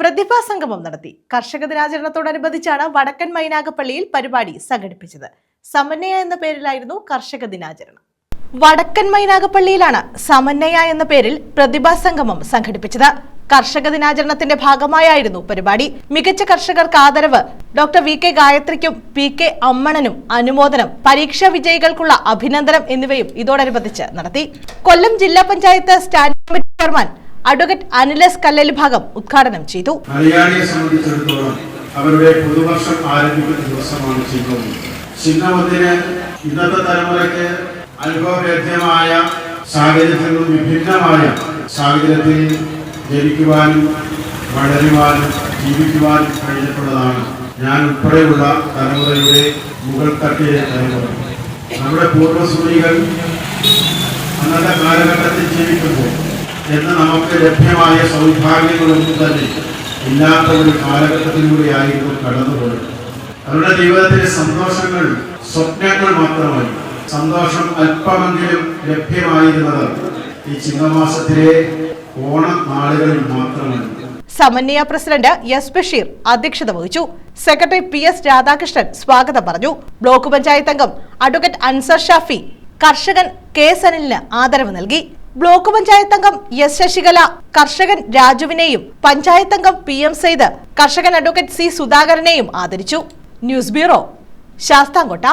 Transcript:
പ്രതിഭാ സംഗമം നടത്തി. കർഷക ദിനാചരണത്തോടനുബന്ധിച്ചാണ് വടക്കൻ മൈനാഗപ്പള്ളിയിൽ പരിപാടി സംഘടിപ്പിച്ചത്. സമന്നയ എന്ന പേരിലായിരുന്നു കർഷക ദിനാചരണം വടക്കൻ മൈനാഗപ്പള്ളിയിലാണ് സമന്നയ എന്ന പേരിൽ പ്രതിഭാ സംഗമം സംഘടിപ്പിച്ചത്. കർഷക ദിനാചരണത്തിന്റെ ഭാഗമായായിരുന്നു പരിപാടി. മികച്ച കർഷകർക്ക് ആദരവ് ഡോക്ടർ വി. കെ. ഗായത്രിക്കും പി. കെ. അമ്മണനും അനുമോദനം പരീക്ഷാ വിജയികൾക്കുള്ള അഭിനന്ദനം എന്നിവയും ഇതോടനുബന്ധിച്ച് നടത്തി. കൊല്ലം ജില്ലാ panchayat standing committee chairman advocate അനിലസ് കല്ലൽ ഭാഗം ഉദ്ഘാടനം ചെയ്തു. മലയാളിയെ സംബന്ധിച്ചിടത്തോളം അവരുടെ പുതുവർഷം ആരംഭിക്കുന്ന ദിവസമാണ് ചിങ്ങവും ചിങ്ങമത്തിന് ഇന്നത്തെ തലമുറയ്ക്ക് അനുഭവവേദ്യമായ സാഹചര്യത്തിൽ വിഭിന്നമായ സാഹചര്യത്തിൽ ജനിക്കുവാനും വളരുവാനും ജീവിക്കുവാനും കഴിഞ്ഞിട്ടുള്ളതാണ്. ഞാൻ ഉൾപ്പെടെയുള്ള തലമുറയുടെ മുകൾ തട്ടിലെ തലമുറ. നമ്മുടെ പൂർവസൂരികൾ അന്നത്തെ കാലഘട്ടത്തിൽ ജീവിക്കുമ്പോൾ എന്ന് നമുക്ക് ലഭ്യമായ സൗഭാഗ്യങ്ങളൊന്നും തന്നെ ഇല്ലാത്ത ഒരു കാലഘട്ടത്തിലൂടെയായിരുന്നു കടന്നുപോയത്. അവരുടെ ജീവിതത്തിലെ സന്തോഷങ്ങൾ സ്വപ്നങ്ങൾ മാത്രമായി സന്തോഷം അല്പമെങ്കിലും ലഭ്യമായിരുന്നത് ഈ ചിങ്ങമാസത്തിലെ ഓണം നാളുകളിൽ മാത്രമാണ് സമന്വയ പ്രസിഡന്റ് എസ് ബഷീർ അധ്യക്ഷത വഹിച്ചു. സെക്രട്ടറി പി എസ് രാധാകൃഷ്ണൻ സ്വാഗതം പറഞ്ഞു. ബ്ലോക്ക് പഞ്ചായത്ത് അംഗം അഡ്വക്കേറ്റ് അൻസർ ഷാഫി കർഷകൻ കെ സനിലിന് ആദരവ് നൽകി. ബ്ലോക്ക് പഞ്ചായത്ത് അംഗം എസ് ശശികല കർഷകൻ രാജുവിനെയും പഞ്ചായത്ത് അംഗം പി എം സെയ്ദ് കർഷകൻ അഡ്വക്കേറ്റ് സി സുധാകരനെയും ആദരിച്ചു. News bureau Sasthamkotta.